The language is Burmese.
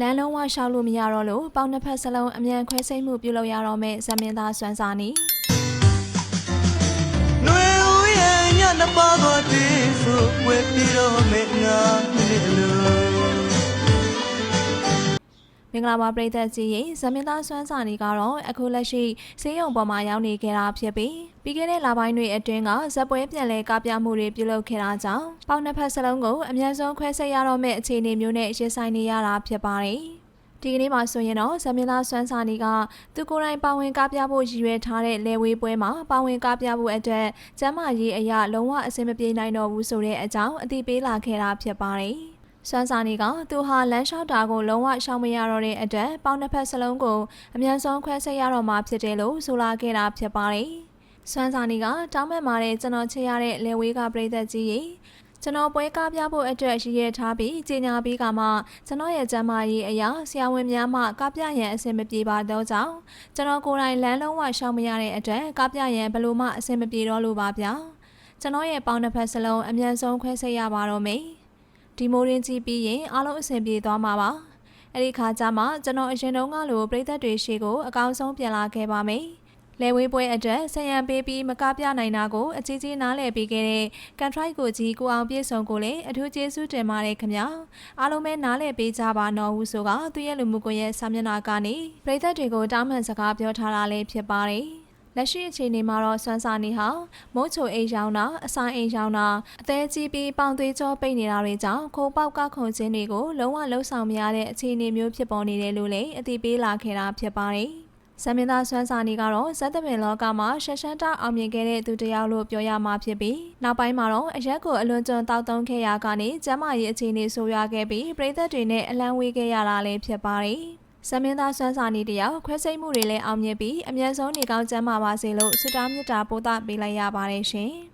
လမ်းလုံးဝရှောက်လို့မရတော့လို့ပေါင်းနှစ်ဖက်စလုံးအမြန်ခွဲစိတ်မှုပြုလုပ်ရတော့မဲ့ဇမင်သားစွမ်းစာနီຫນွေဦးရဲ့ညနှစ်ပါးကိုတည်းဆိုဝဲပြီးတော့မေငါ င်္ဂလာပါပရိသတ်ကြီးရေဇမင်သားစွမ်းစာနီကတော့အခုလက်ရှိဆေးရုံပေါ်မှာရောက်နေကြတာဖြစ်ပြီးပြီးခဲ့တဲ့လပိုင်းတွေအတွင်းကဇက်ပွဲပြန်လဲကားပြမှုတွေပြုလုပ်ခဲ့တာကြောင့်ပေါင်းနှစ်ဖက်စလုံးကိုအမြန်ဆုံးခွဲစိတ်ရတော့မဲ့အခြေအနေမျိုးနဲ့ရင်ဆိုင်နေရတာဖြစ်ပါတယ်ဒီကနေ့မှာဆိုရင်တော့ဇမင်သားစွမ်းစာနီကသူကိုယ်တိုင်ပါဝင်ကားပြဖို့ရည်ရွယ်ထားတဲ့လေဝေးပွဲမှာပါဝင်ကားပြဖို့အတွက်ကျမ်းမာရေးအရာလုံးဝအဆင်မပြေနိုင်တော့ဘူးဆိုတဲ့အကြောင်းအသိပေးလာခဲ့တာဖြစ်ပါတယ်။ စွမ်းစာနီကသူဟာလမ်းလျှောက်တာကိုလုံးဝရှောင်မရတော့တဲ့အတွက်ပေါင်းတစ်ဖက်စလုံးကိုအမြန်ဆုံးခွဲစိတ်ရတော့မှာဖြစ်တယ်လို့ဆိုလာခဲ့တာဖြစ်ပါတယ်။စွမ်းစာနီကတောင်းမဲ့မာတဲ့ကျွန်တော်ချစ်ရတဲ့လေဝေးကပြည်သက်ကြီးရေကျွန်တော်ပွဲကားပြဖို့အတွက်ရည်ရထားပြီးကြီးညာပြီးကမှကျွန်တော်ရဲ့ကျမ်းမာရေးအရာဆရာဝန်များမှကားပြရန်အဆင်မပြေပါတော့ကြောင့်ကျွန်တော်ကိုယ်တိုင်လမ်းလုံးဝရှောင်မရတဲ့အတွက်ကားပြရန်ဘယ်လိုမှအဆင်မပြေတော့လို့ပါဗျာကျွန်တော်ရဲ့ပေါင်းတစ်ဖက်စလုံးအမြန်ဆုံးခွဲစိတ်ရပါတော့မယ် ဒီမိုရင်းကြီးပြီးရင်အားလုံးအဆင်ပြေသွားမှာပါအဲ့ဒီခါကျမှကျွန်တော်အရင်တုန်းကလိုပြည်သက်တွေရှိကိုအကောင်းဆုံးပြန်လာခဲ့ပါမယ်လဲဝေးပွဲအတွက်ဆရန်ပေးပြီးမကပြနိုင်တာကိုအကြီးကြီးနားလည်ပြီးခဲ့တဲ့ကန်ထရိုက်ကိုကြီးကိုအောင်ပြည့်စုံကိုလည်းအထူးကျေးဇူးတင်ပါတယ်ခင်ဗျာအားလုံးပဲနားလည်ပေးကြပါနော်ဟုဆိုကသူရဲ့လူမှုကွန်ရက်စာမျက်နှာကနေပြည်သက်တွေကိုတောင်းပန်စကားပြောထားတာလည်းဖြစ်ပါတယ် လက်ရှိအခြေအနေမှာတော့စွမ်းစာနေဟာမုတ်ချိုအိမ်ရောင်းတာအဆိုင်အိမ်ရောင်းတာအသေးကြီးပြီးပေါင်သွေးကြောပိတ်နေတာတွေကြောင့်ခိုးပေါက်ကခုန်ခြင်းတွေကိုလုံးဝလှုပ်ဆောင်မရတဲ့အခြေအနေမျိုးဖြစ်ပေါ်နေတယ်လို့လည်းအသိပေးလာခဲ့တာဖြစ်ပါတယ်။ဆမ်မင်းသားဆွမ်းစာနေကတော့ဇက်သမင်လောကမှာရှက်ရှက်တောက်အောင်မြင်ခဲ့တဲ့သူတစ်ယောက်လို့ပြောရမှာဖြစ်ပြီးနောက်ပိုင်းမှာတော့အရက်ကိုအလွန်ကျွံတောက်သုံးခဲ့ရကနေကျမ်းမာရေးအခြေအနေဆိုးရွားခဲ့ပြီးပြည်သက်တွေနဲ့အလံဝေးခဲ့ရတာလည်းဖြစ်ပါတယ်။ ဆမ်မင်းသားဆွမ်းစာနေတယောက်ခွဲစိတ်မှုတွေလည်းအောင်မြင်ပြီးအမြန်ဆုံးနေကောင်းကျန်းမာပါစေလို့ဆုတောင်းမေတ္တာပို့သပေးလိုက်ရပါတယ်ရှင်။